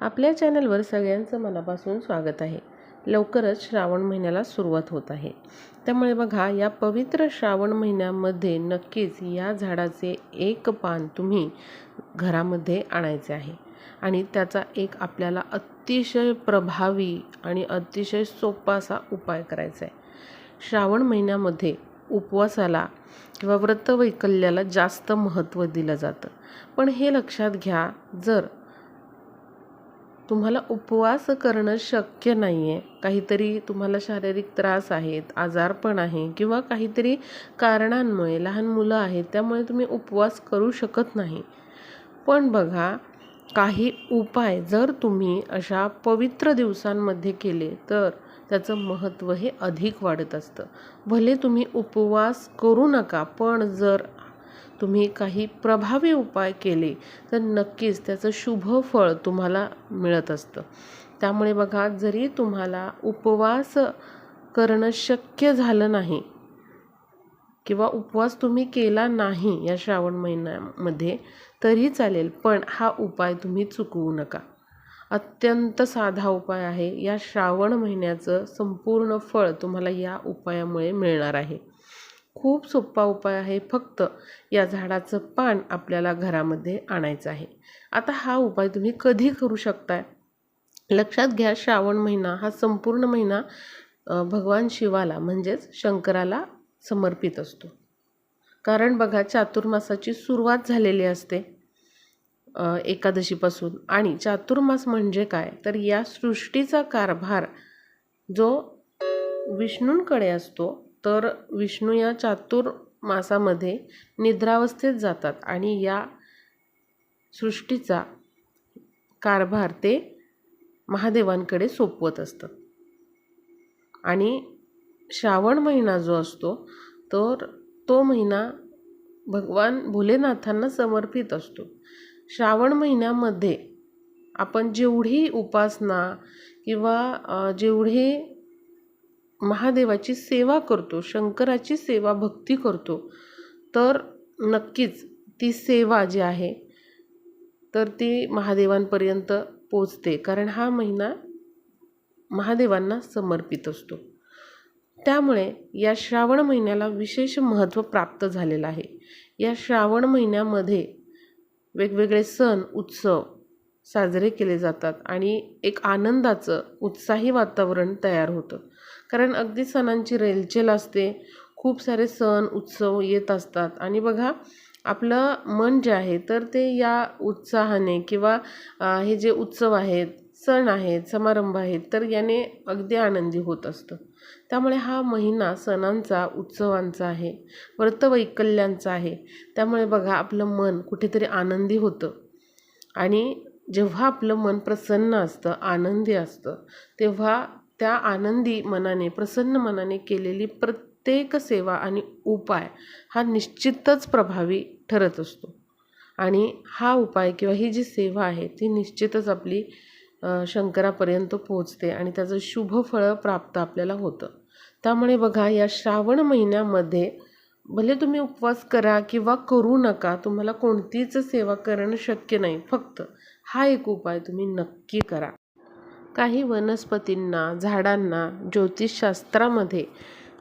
आपल्या चॅनलवर सगळ्यांचं मनापासून स्वागत आहे. लवकरच श्रावण महिन्याला सुरुवात होत आहे. त्यामुळे बघा या पवित्र श्रावण महिन्यामध्ये नक्कीच या झाडाचे एक पान तुम्ही घरामध्ये आणायचे आहे. आणि त्याचा एक आपल्याला अतिशय प्रभावी आणि अतिशय सोपा असा उपाय करायचा आहे श्रावण महिन्यामध्ये उपवासाला किंवा व्रतवैकल्याला जास्त महत्त्व दिलं जातं. पण हे लक्षात घ्या जर तुम्हाला उपवास करणं शक्य नाही आहे काहीतरी तुम्हाला शारीरिक त्रास आहेत आजारपण आहे किंवा काहीतरी कारणांमुळे लहान मुलं आहेत त्यामुळे तुम्ही उपवास करू शकत नाही. पण बघा काही उपाय जर तुम्ही अशा पवित्र दिवसांमध्ये केले तर त्याचं महत्त्व हे अधिक वाढत असतं. भले तुम्ही उपवास करू नका पण जर तुम्ही काही प्रभावी उपाय केले तर नक्कीच त्याचं शुभ फळ तुम्हाला मिळत असतं. त्यामुळे बघा जरी तुम्हाला उपवास करणं शक्य झालं नाही किंवा उपवास तुम्ही केला नाही या श्रावण महिन्यामध्ये तरी चालेल पण हा उपाय तुम्ही चुकवू नका. अत्यंत साधा उपाय आहे या श्रावण महिन्याचं संपूर्ण फळ तुम्हाला या उपायामुळे मिळणार आहे. खूप सोपा उपाय आहे फक्त या झाडाचं पान आपल्याला घरामध्ये आणायचं आहे. आता हा उपाय तुम्ही कधी करू शकताय? लक्षात घ्या श्रावण महिना हा संपूर्ण महिना भगवान शिवाला म्हणजेच शंकराला समर्पित असतो. कारण बघा चातुर्मासाची सुरुवात झालेली असते एकादशीपासून. आणि चातुर्मास म्हणजे काय? तर या सृष्टीचा कारभार जो विष्णूंकडे असतो तर विष्णू या चातुर्मासामध्ये निद्रावस्थेत जातात आणि या सृष्टीचा कारभार ते महादेवांकडे सोपवत असतात. आणि श्रावण महिना जो असतो तर तो महिना भगवान भोलेनाथांना समर्पित असतो. श्रावण महिन्यामध्ये आपण जेवढी उपासना किंवा जेवढे महादेवाची सेवा करतो शंकराची सेवा भक्ती करतो तर नक्कीच ती सेवा जी आहे तर ती महादेवांपर्यंत पोचते. कारण हा महिना महादेवांना समर्पित असतो. त्यामुळे या श्रावण महिन्याला विशेष महत्त्व प्राप्त झालेलं आहे. या श्रावण महिन्यामध्ये वेगवेगळे सण उत्सव साजरे केले जातात आणि एक आनंदाचं उत्साही वातावरण तयार होतं. कारण अगदी सणांची रेलचेल असते. खूप सारे सण उत्सव येत असतात. आणि बघा आपलं मन जे आहे तर ते या उत्साहाने किंवा हे जे उत्सव आहेत सण आहेत समारंभ आहेत तर याने अगदी आनंदी होत असतं. त्यामुळे हा महिना सणांचा उत्सवांचा आहे. व्रतवैकल्यांचा आहे. त्यामुळे बघा आपलं मन कुठेतरी आनंदी होतं. आणि जेव्हा आपलं मन प्रसन्न असतं आनंदी असतं तेव्हा त्या आनंदी मनाने प्रसन्न मनाने केलेली प्रत्येक सेवा आणि उपाय हा निश्चितच प्रभावी ठरत असतो. आणि हा उपाय किंवा ही जी सेवा आहे ती निश्चितच आपली शंकरापर्यंत पोहोचते आणि त्याचं शुभफळ प्राप्त आपल्याला होतं. त्यामुळे बघा या श्रावण महिन्यामध्ये भले तुम्ही उपवास करा किंवा करू नका तुम्हाला कोणतीच सेवा करणं शक्य नाही. फक्त हा एक उपाय तुम्ही नक्की करा. काही वनस्पतींना झाडांना ज्योतिषशास्त्रामध्ये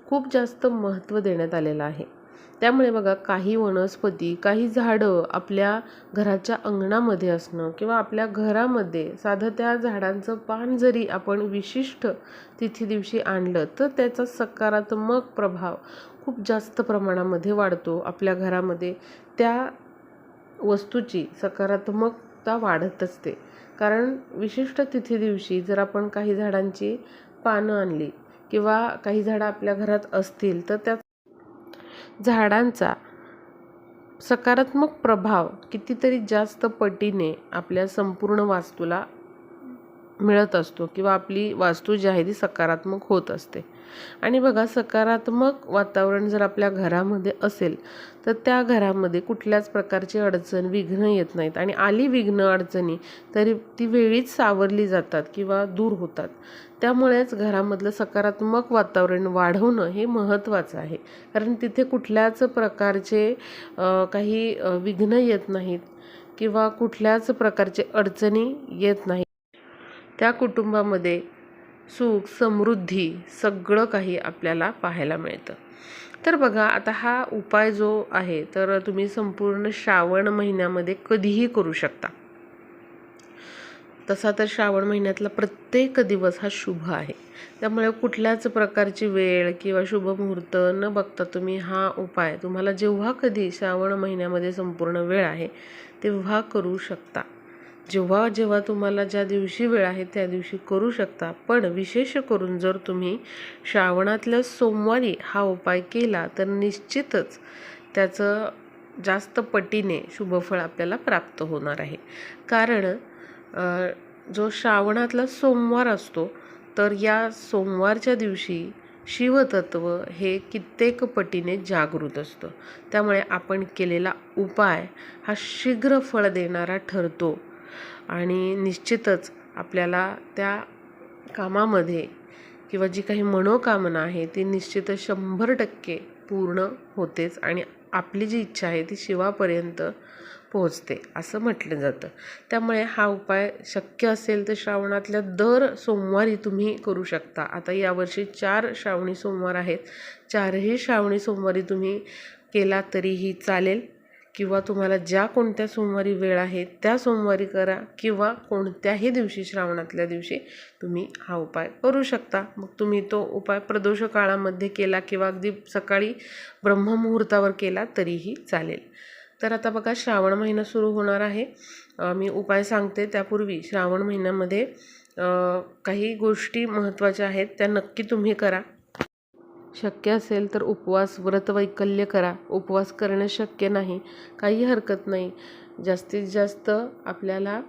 खूप जास्त महत्त्व देण्यात आलेलं आहे. त्यामुळे बघा काही वनस्पती काही झाडं आपल्या घराच्या अंगणामध्ये असणं किंवा आपल्या घरामध्ये साधं त्या झाडांचं पान जरी आपण विशिष्ट तिथी दिवशी आणलं तर त्याचा सकारात्मक प्रभाव खूप जास्त प्रमाणामध्ये वाढतो. आपल्या घरामध्ये त्या वस्तूची सकारात्मकता वाढत असते. कारण विशिष्ट तिथी दिवशी जर आपण काही झाडांची पानं आणली किंवा काही झाडं आपल्या घरात असतील तर त्या झाडांचा सकारात्मक प्रभाव कितीतरी जास्त पटीने आपल्या संपूर्ण वास्तूला मिळत असतो किंवा आपली वास्तू जी आहे ती सकारात्मक होत असते. आणि बघा सकारात्मक वातावरण जर आपल्या घरामध्ये असेल तर त्या घरामध्ये कुठल्याच प्रकारची अडचण विघ्न येत नाहीत. आणि आली विघ्न अडचणी तरी ती वेळीच सावरली जातात किंवा दूर होतात. त्यामुळेच घरामधलं सकारात्मक वातावरण वाढवणं हे महत्त्वाचं आहे. कारण तिथे कुठल्याच प्रकारचे काही विघ्न येत नाहीत किंवा कुठल्याच प्रकारचे अडचणी येत नाहीत. त्या कुटुंबामध्ये सुख समृद्धी सगळं काही आपल्याला पाहायला मिळतं. तर बघा आता हा उपाय जो आहे तर तुम्ही संपूर्ण श्रावण महिन्यामध्ये कधीही करू शकता. तसा तर श्रावण महिन्यातला प्रत्येक दिवस हा शुभ आहे. त्यामुळे कुठल्याच प्रकारची वेळ किंवा शुभ मुहूर्त न बघता तुम्ही हा उपाय तुम्हाला जेव्हा कधी श्रावण महिन्यामध्ये संपूर्ण वेळ आहे तेव्हा करू शकता. जेव्हा जेव्हा तुम्हाला ज्या दिवशी वेळ आहे त्या दिवशी करू शकता. पण विशेष करून जर तुम्ही श्रावणातल्या सोमवारी हा उपाय केला तर निश्चितच त्याचं जास्त पटीने शुभफळ आपल्याला प्राप्त होणार आहे. कारण जो श्रावणातला सोमवार असतो तर या सोमवारच्या दिवशी शिवतत्व हे कित्येक पटीने जागृत असतं. त्यामुळे आपण केलेला उपाय हा शीघ्र फळ देणारा ठरतो. आणि निश्चितच आपल्याला त्या कामामध्ये किंवा जी काही मनोकामना आहे ती निश्चितच शंभर टक्के पूर्ण होतेच आणि आपली जी इच्छा आहे ती शिवापर्यंत पोहोचते असं म्हटलं जातं. त्यामुळे हा उपाय शक्य असेल तर श्रावणातल्या दर सोमवारी तुम्ही करू शकता. आता यावर्षी चार श्रावणी सोमवार आहेत. चारही श्रावणी सोमवारी तुम्ही केला तरीही चालेल. किंवा तुम्हाला ज्या कोणत्या सोमवारी वेळ आहे त्या सोमवारी करा किंवा कोणत्याही दिवशी श्रावणातल्या दिवशी तुम्ही हा उपाय करू शकता. मग तुम्ही तो उपाय प्रदोष काळामध्ये केला किंवा अगदी सकाळी ब्रह्ममुहूर्तावर केला तरीही चालेल. तर आता बघा श्रावण महिना सुरू होणार आहे. मी उपाय सांगते. त्यापूर्वी श्रावण महिन्यामध्ये काही गोष्टी महत्त्वाच्या आहेत त्या नक्की तुम्ही करा. शक्य असेल तर उपवास व्रतवैकल्य करा. उपवास करणं शक्य नाही. काही हरकत नाही. जास्तीत जास्त आपल्याला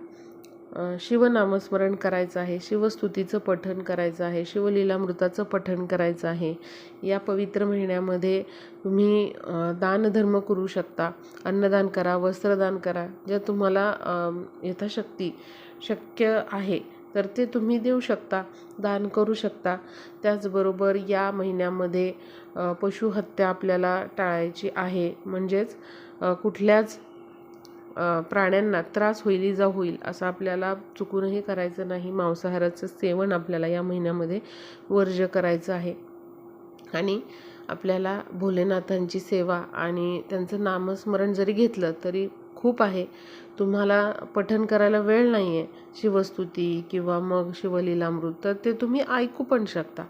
शिवनामस्मरण करायचं आहे. शिवस्तुतीचं पठण करायचं आहे. शिवलीलामृताचं पठण करायचं आहे. या पवित्र महिन्यामध्ये तुम्ही दानधर्म करू शकता. अन्नदान करा वस्त्रदान करा. ज्या तुम्हाला यथाशक्ती शक्य आहे. तर ते तुम्ही देऊ शकता दान करू शकता. त्याचबरोबर या महिन्यामध्ये पशुहत्या आपल्याला टाळायची आहे. म्हणजेच कुठल्याच प्राण्यांना त्रास होईल इजा होईल असं आपल्याला चुकूनही करायचं नाही. मांसाहाराचं सेवन आपल्याला या महिन्यामध्ये वर्ज्य करायचं आहे. आणि आपल्याला भोलेनाथांची सेवा आणि त्यांचं नामस्मरण जरी घेतलं तरी खूप आहे. तुम्हाला पठण करायला वेळ नाही आहे शिवस्तुती किंवा मग शिवलीलामृत तर ते तुम्ही ऐकू पण शकता.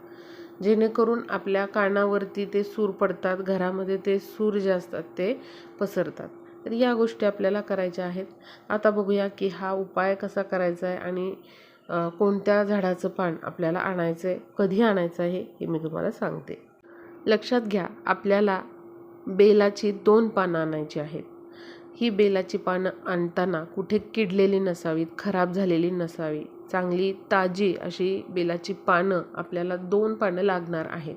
जेणेकरून आपल्या कानावरती ते सूर पडतात घरामध्ये ते सूर जे असतात ते पसरतात. तर या गोष्टी आपल्याला करायच्या आहेत. आता बघूया की हा उपाय कसा करायचा आहे आणि कोणत्या झाडाचं पान आपल्याला आणायचं आहे कधी आणायचं आहे हे मी तुम्हाला सांगते. लक्षात घ्या आपल्याला बेलाची दोन पानं आणायची आहेत. ही बेलाची पानं आणताना कुठे किडलेली नसावीत खराब झालेली नसावी. चांगली ताजी अशी बेलाची पानं आपल्याला दोन पानं लागणार आहेत.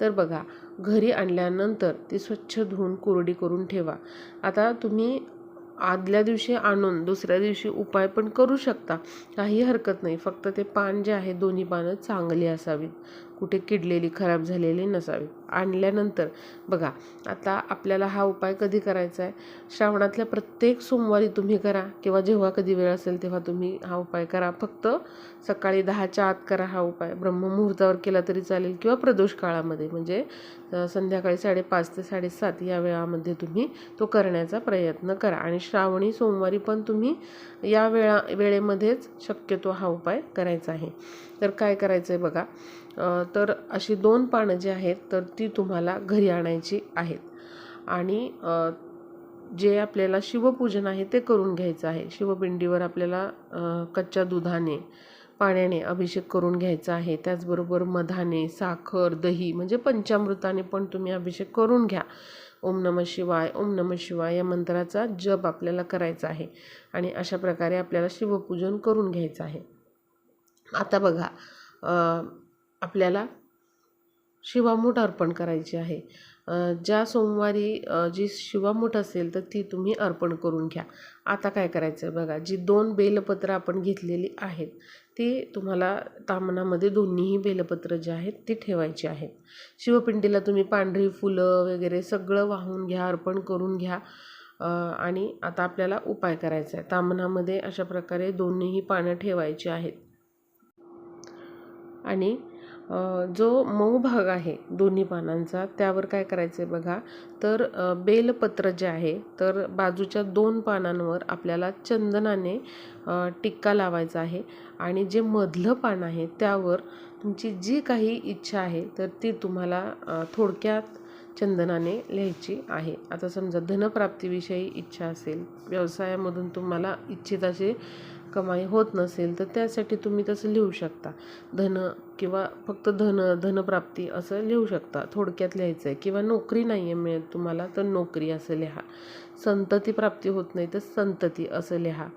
तर बघा घरी आणल्यानंतर ती स्वच्छ धुवून कोरडी करून ठेवा. आता तुम्ही आदल्या दिवशी आणून दुसऱ्या दिवशी उपाय पण करू शकता. काही हरकत नाही. फक्त ते पान जे आहे दोन्ही पानं चांगली असावीत. कुठे किडलेली खराब झालेली नसावी. आणल्यानंतर बघा आता आपल्याला हा उपाय कधी करायचा आहे? श्रावणातल्या प्रत्येक सोमवारी तुम्ही करा किंवा जेव्हा कधी वेळ असेल तेव्हा तुम्ही हा उपाय करा. फक्त सकाळी दहाच्या आत करा हा उपाय. ब्रह्ममुहूर्तावर केला तरी चालेल किंवा प्रदोष काळामध्ये म्हणजे संध्याकाळी साडेपाच ते साडेसात या वेळामध्ये तुम्ही तो करण्याचा प्रयत्न करा. आणि श्रावणी सोमवारी पण तुम्ही या वेळा वेळेमध्येच शक्यतो हा उपाय करायचा आहे. तर काय करायचं आहे बघा? तर अशी दोन पानं जी आहेत तर ती तुम्हाला घरी आणायची आहेत. आणि जे आपल्याला शिवपूजन आहे ते करून घ्यायचं आहे. शिवपिंडीवर आपल्याला कच्च्या दुधाने पाण्याने अभिषेक करून घ्यायचा आहे. त्याचबरोबर मधाने साखर दही म्हणजे पंचामृताने पण तुम्ही अभिषेक करून घ्या. ओम नम शिवाय ओम नम शिवाय या मंत्राचा जप आपल्याला करायचा आहे. आणि अशा प्रकारे आपल्याला शिवपूजन करून घ्यायचं आहे. आता बघा आपल्याला शिवामूठ अर्पण करायची आहे. ज्या सोमवारी जी शिवामूठ असेल तर ती तुम्ही अर्पण करून घ्या. आता काय करायचं आहे बघा जी दोन बेलपत्र आपण घेतलेली आहेत ती तुम्हाला तामणामध्ये दोन्हीही बेलपत्र जे आहेत ती ठेवायची आहेत. शिवपिंडीला तुम्ही पांढरी फुलं वगैरे सगळं वाहून घ्या अर्पण करून घ्या. आणि आता आपल्याला उपाय करायचा आहे. तामणामध्ये अशा प्रकारे दोन्हीही पानं ठेवायची आहेत. आणि जो मऊ भाग आहे दोन्ही पानांचा त्यावर काय करायचं आहे बघा. तर बेलपत्र जे आहे तर बाजूच्या दोन पानांवर आपल्याला चंदनाने टिक्का लावायचा आहे. आणि जे मधलं पान आहे त्यावर तुमची जी काही इच्छा आहे तर ती तुम्हाला थोडक्यात चंदनाने लिहायची आहे. आता समजा धनप्राप्तीविषयी इच्छा असेल व्यवसायामधून तुम्हाला इच्छित असे कमाई होत नसेल तर त्यासाठी तुम्ही तसं लिहू शकता. धन किंवा फक्त धन धनप्राप्ती असं लिहू शकता. थोडक्यात लिहायचं आहे किंवा नोकरी नाही आहे मिळत तुम्हाला तर नोकरी असं लिहा. संतती प्राप्ती होत नाही तर संतती असं लिहा.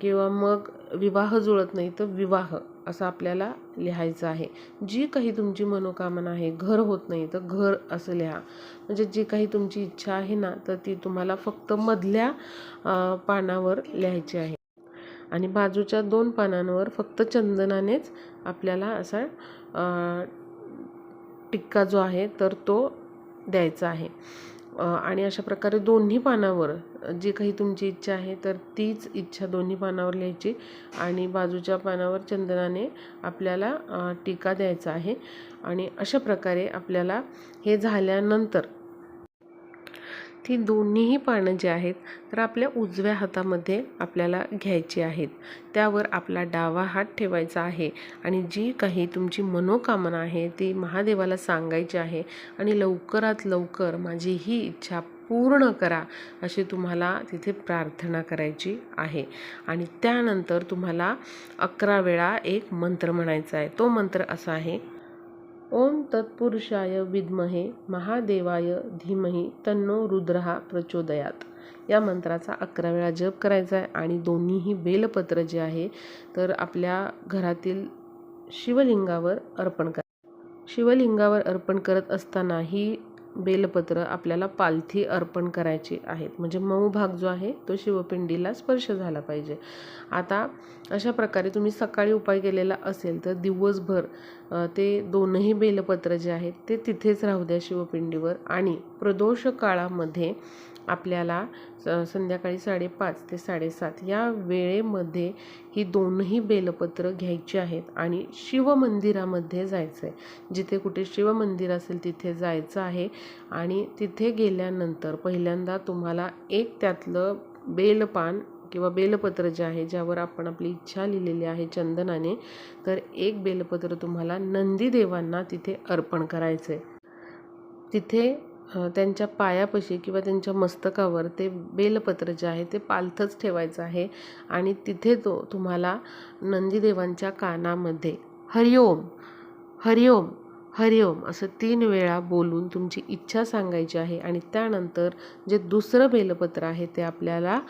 किंवा मग विवाह जुळत नाही तर विवाह असं आपल्याला लिहायचं आहे. जी काही तुमची मनोकामना आहे घर होत नाही तर घर असं लिहा. म्हणजे जी काही तुमची इच्छा आहे ना तर ती तुम्हाला फक्त मधल्या पानावर लिहायची आहे. आणि बाजूच्या दोन पानांवर फक्त चंदनानेच आपल्याला असा टिक्का जो आहे तर तो द्यायचा आहे. आणि अशा प्रकारे दोन्ही पानावर जी काही तुमची इच्छा आहे तर तीच इच्छा दोन्ही पानावर लिहायची आणि बाजूच्या पानावर चंदनाने आपल्याला टीका द्यायचा आहे. आणि अशा प्रकारे आपल्याला हे झाल्यानंतर ती दोन्हीही पानं जी आहेत तर आपल्या उजव्या हातामध्ये आपल्याला घ्यायची आहेत. त्यावर आपला डावा हात ठेवायचा आहे आणि जी काही तुमची मनोकामना आहे ती महादेवाला सांगायची आहे आणि लवकरात लवकर माझी ही इच्छा पूर्ण करा अशी तुम्हाला तिथे प्रार्थना करायची आहे. आणि त्यानंतर तुम्हाला अकरा वेळा एक मंत्र म्हणायचा आहे. तो मंत्र असा आहे ओम तत्पुरुषाय विद्महे महादेवाय धीमहि तन्नो रुद्रहा प्रचोदयात. या मंत्राचा अकरा वेळा जप करायचा आहे आणि दोन्हीही बेलपत्र जे आहे तर आपल्या घरातील शिवलिंगावर अर्पण करा. शिवलिंगावर अर्पण करत असताना ही बेलपत्र आपल्याला पालथी अर्पण करायची आहेत. म्हणजे मऊ भाग जो आहे तो शिवपिंडीला स्पर्श झाला पाहिजे. आता अशा प्रकारे तुम्ही सकाळी उपाय केलेला असेल तर दिवसभर ते दोनही बेलपत्र जे आहेत ते तिथेच राहू द्या शिवपिंडीवर. आणि प्रदोष काळामध्ये आपल्याला स- संध्याकाळी साडेपाच ते साडेसात या वेळेमध्ये ही दोनही बेलपत्र घ्यायची आहेत आणि शिवमंदिरामध्ये जायचं आहे जिथे कुठे शिवमंदिर असेल तिथे जायचं आहे आणि तिथे गेल्यानंतर पहिल्यांदा तुम्हाला एक त्यातलं बेलपान किंवा बेलपत्र जे आहे ज्यावर आपण आपली इच्छा लिहिलेली आहे चंदनाने तर एक बेलपत्र तुम्हाला नंदीदेवांना तिथे अर्पण करायचं आहे तिथे त्यांच्या पायापाशी किंवा त्यांच्या मस्तकावर ते बेलपत्र जे आहे ते पालथंच ठेवायचं आहे. आणि तिथे तो तुम्हाला नंदीदेवांच्या कानामध्ये हरिओम हरिओम हरिओम असं तीन वेळा बोलून तुमची इच्छा सांगायची आहे. आणि त्यानंतर जे दुसरं बेलपत्र आहे ते आपल्याला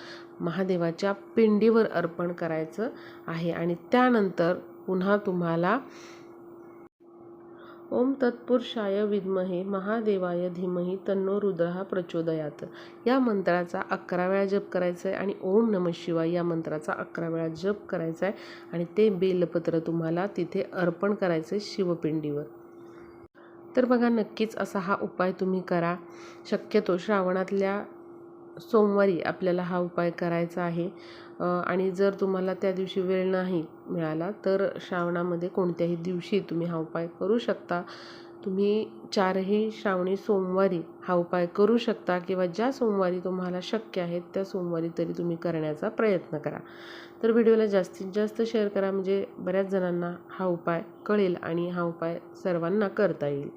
महादेवाच्या पिंडीवर अर्पण करायचं आहे. आणि त्यानंतर पुन्हा तुम्हाला ओम तत्पुरुषाय विद्महे महादेवाय धीमहि तन्नो रुद्रहा प्रचोदयात. या मंत्राचा अकरा वेळा जप करायचा आहे आणि ओम नम शिवाय या मंत्राचा अकरा वेळा जप करायचा आहे आणि ते बेलपत्र तुम्हाला तिथे अर्पण करायचं आहे शिवपिंडीवर. तर बघा नक्कीच असा हा उपाय तुम्ही करा. शक्यतो श्रावणातल्या सोमवारी आपल्याला हा उपाय करायचा आहे. आणि जर तुम्हाला त्या दिवशी वेळ नाही मिळाला तर श्रावणामध्ये कोणत्याही दिवशी तुम्ही हा उपाय करू शकता. तुम्ही चारही श्रावणी सोमवारी हा उपाय करू शकता किंवा ज्या सोमवारी तुम्हाला शक्य आहे त्या सोमवारी तरी तुम्ही करण्याचा प्रयत्न करा. तर व्हिडिओला जास्तीत जास्त शेअर करा म्हणजे बऱ्याच जणांना हा उपाय कळेल आणि हा उपाय सर्वांना करता येईल.